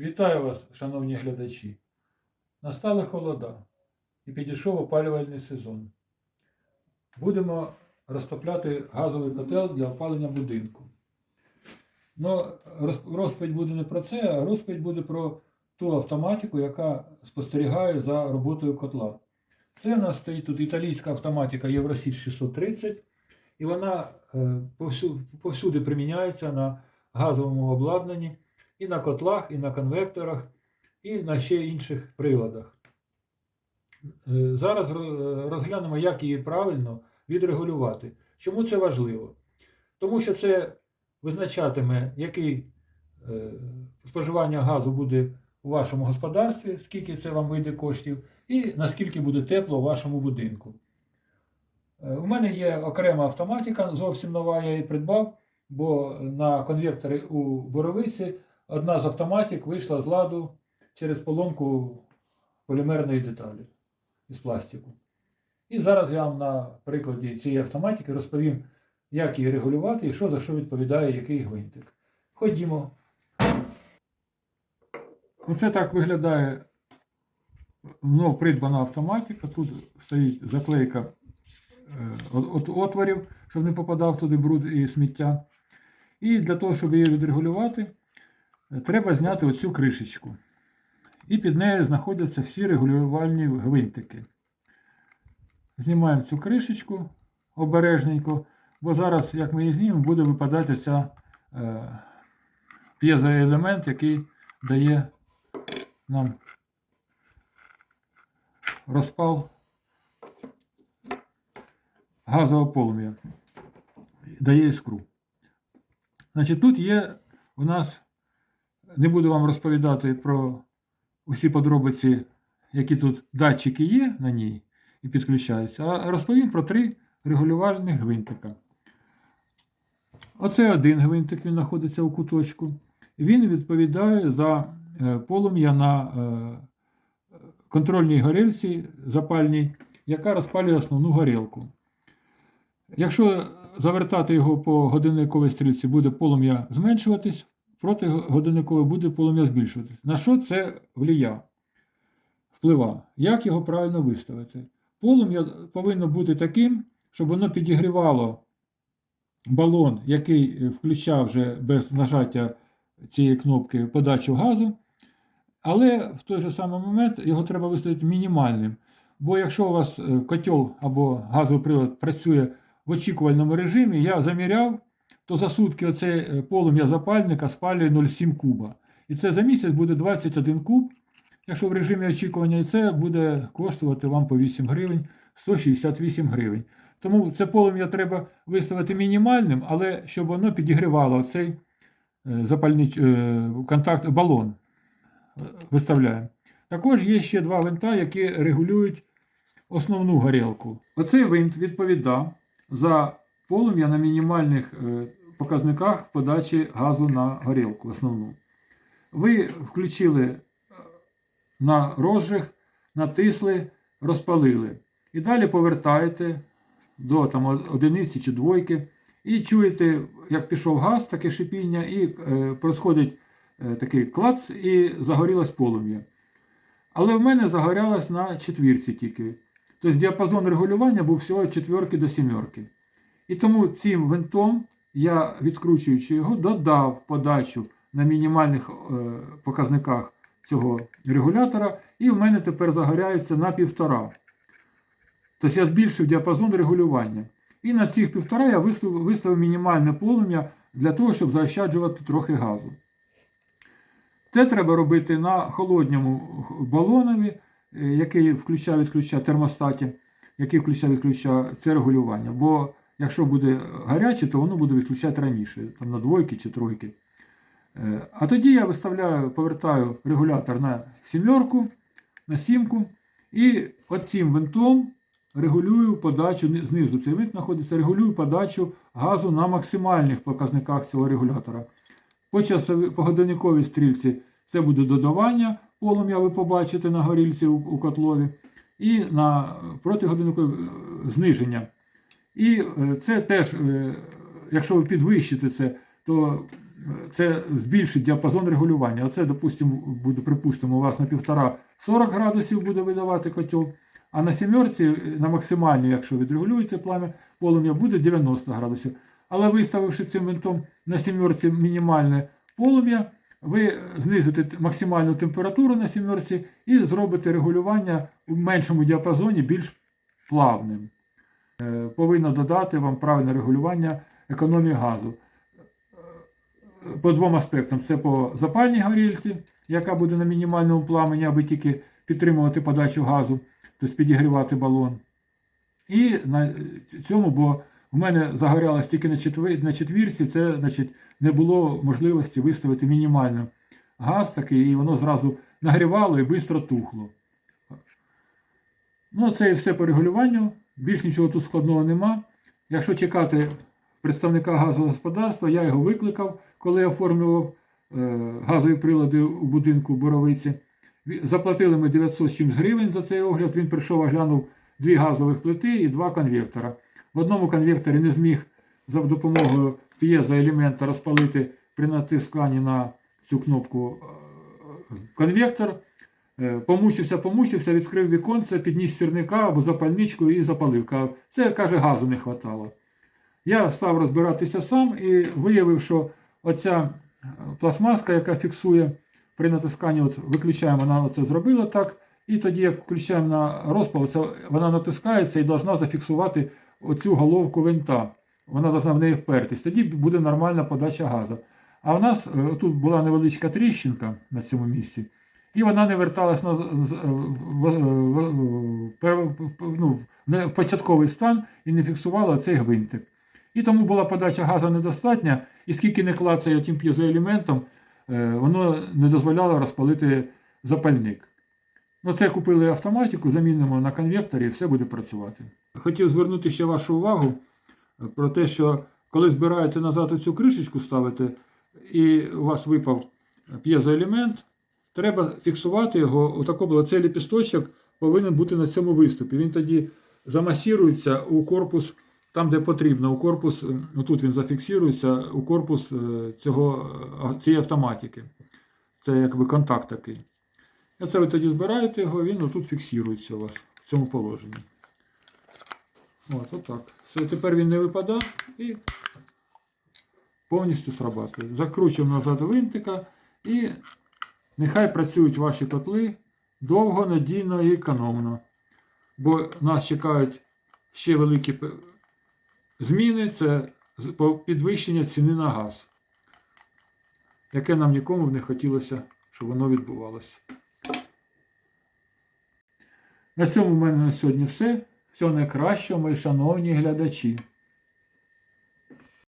Вітаю вас, шановні глядачі. Настали холода і підійшов опалювальний сезон. Будемо розтопляти газовий котел для опалення будинку. Ну, роз- розповідь буде не про це, а розповідь буде про ту автоматику, яка спостерігає за роботою котла. Це у нас стоїть тут італійська автоматика Євросіч 630, і вона е, повсюди приміняється на газовому обладнанні і на котлах, і на конвекторах, і на ще інших приладах. Е, Зараз розглянемо, як її правильно відрегулювати. Чому це важливо? Тому що це визначатиме, який е, споживання газу буде у вашому господарстві, скільки це вам вийде коштів, і наскільки буде тепло у вашому будинку. Е, У мене є окрема автоматика, зовсім нова, я її придбав, бо на конвектори у Боровиці одна з автоматик вийшла з ладу через поломку полімерної деталі із пластику. І зараз я вам на прикладі цієї автоматики розповім, як її регулювати і що за що відповідає який гвинтик. Ходімо. Оце так виглядає мною придбана автоматика. Тут стоїть заклейка е, от- от отворів, щоб не попадав туди бруд і сміття. І для того, щоб її відрегулювати, треба зняти оцю кришечку. І під нею знаходяться всі регулювальні гвинтики. Знімаємо цю кришечку обережненько, бо зараз, як ми її знімемо, буде випадати ця е, п'єзоелемент, який дає нам розпал газового полум'я, дає іскру. Значить, тут є у нас, не буду вам розповідати про усі подробиці, які тут датчики є на ній і підключаються, а розповім про три регулювальних гвинтика. Оце один гвинтик, він знаходиться у куточку. Він відповідає за е, полум'я на е, контрольній горілці запальній, яка розпалює основну горілку. Якщо завертати його по годинниковій стрілці, буде полум'я зменшуватись, проти годинникової буде полум'я збільшуватись. На що це влія? Вплива? Як його правильно виставити? Полум'я повинно бути таким, щоб воно підігрівало балон, який включав вже без нажаття цієї кнопки подачу газу. Але в той же самий момент його треба виставити мінімальним. Бо якщо у вас е, котел або газовий прилад працює в очікувальному режимі, я заміряв, то за сутки оце е, полум'я запальника спалює 0,7 куба. І це за місяць буде 21 куб. Якщо в режимі очікування, і це буде коштувати вам по 8 гривень 168 гривень. Тому це полум'я треба виставити мінімальним, але щоб воно підігрівало цей е, запальний е, контакт балон. Виставляємо. Також є ще два винта, які регулюють основну горілку. Оцей винт відповідає за полум'я на мінімальних е, показниках подачі газу на горілку основну. Ви включили е, на розжиг, натисли, розпалили. І далі повертаєте до там, одиниці чи двойки. І чуєте, як пішов газ, таке шипіння, і е, происходить е, такий клац, і загорілось полум'я. Але в мене загорялось на четвірці тільки. Тобто діапазон регулювання був всього від четверки до сімерки. І тому цим винтом я, відкручуючи його, додав подачу на мінімальних е, показниках цього регулятора, і в мене тепер загоряється на півтора. Тобто я збільшив діапазон регулювання. І на цих півтора я виставив, виставив мінімальне полум'я для того, щоб заощаджувати трохи газу. Це треба робити на холодньому балонові, е, який включає відключає термостаті, який включає відключає це регулювання. Бо якщо буде гаряче, то воно буде відключати раніше, там на двойки чи тройки. Е, А тоді я виставляю, повертаю регулятор на сімерку, на сімку, і оцим винтом регулюю подачу, знизу цей винт знаходиться, регулюю подачу газу на максимальних показниках цього регулятора. По, часові, по годинниковій стрільці це буде додавання полум'я, ви побачите на горілці у, у котлові, і на протигодинникове е, зниження. І е, це теж, е, якщо ви підвищите це, то це збільшить діапазон регулювання. Оце, допустимо, буде, припустимо, у вас на півтора 40 градусів буде видавати котел, а на сімерці, на максимальній, якщо відрегулюєте плам'я, полум'я буде 90 градусів. Але виставивши цим винтом на сімерці мінімальне полум'я, ви знизите максимальну температуру на сімерці і зробите регулювання у меншому діапазоні більш плавним. Е, Повинно додати вам правильне регулювання економії газу. Е, По двом аспектам: це по запальній горілці, яка буде на мінімальному пламені, аби тільки підтримувати подачу газу, тобто підігрівати балон. І на цьому, бо в мене загорялось тільки на, четвірці, це значить, не було можливості виставити мінімально газ такий, і воно зразу нагрівало і швидко тухло. Ну, це і все по регулюванню. Більш нічого тут складного нема. Якщо чекати представника газового господарства, я його викликав, коли оформлював е, газові прилади у будинку Боровиці. Заплатили ми 900 чимсь гривень за цей огляд. Він прийшов, оглянув дві газових плити і два конвектора. В одному конвекторі не зміг за допомогою п'єзоелемента розпалити при натисканні на цю кнопку е, конвектор. Е, Помучився, помучився, відкрив віконце, підніс сірника або запальничку і запалив. Це, каже, газу не вистачало. Я став розбиратися сам і виявив, що оця е, пластмаска, яка фіксує при натисканні, от виключаємо, вона це зробила так. І тоді, як включаємо на розпал, це, вона натискається і повинна зафіксувати оцю головку винта. Вона повинна в неї впертись. Тоді буде нормальна подача газу. А в нас е, тут була невеличка тріщинка на цьому місці, і вона не верталась на, е, в, в, ну, в початковий стан і не фіксувала цей гвинтик. І тому була подача газу недостатня, і скільки не клацає тим п'єзоелементом, е, воно не дозволяло розпалити запальник. Ну, це купили автоматику, замінимо на конвекторі і все буде працювати. Хотів звернути ще вашу увагу е, про те, що коли збираєте назад цю кришечку ставите, і у вас випав п'єзоелемент, треба фіксувати його. Отако було. Цей ліпісточок повинен бути на цьому виступі. Він тоді замасірується у корпус там, де потрібно. У корпус, е, тут він зафіксується, у корпус е, цього, е, цієї автоматики. Це якби контакт такий. І це ви тоді збираєте його, він отут фіксується у вас в цьому положенні. От, отак. Все, тепер він не випадає і повністю срабатує. Закручуємо назад винтика і нехай працюють ваші котли довго, надійно і економно. Бо нас чекають ще великі зміни це підвищення ціни на газ, яке нам нікому б не хотілося, щоб воно відбувалося. На цьому в мене на сьогодні все. Всього найкращого, мої шановні глядачі.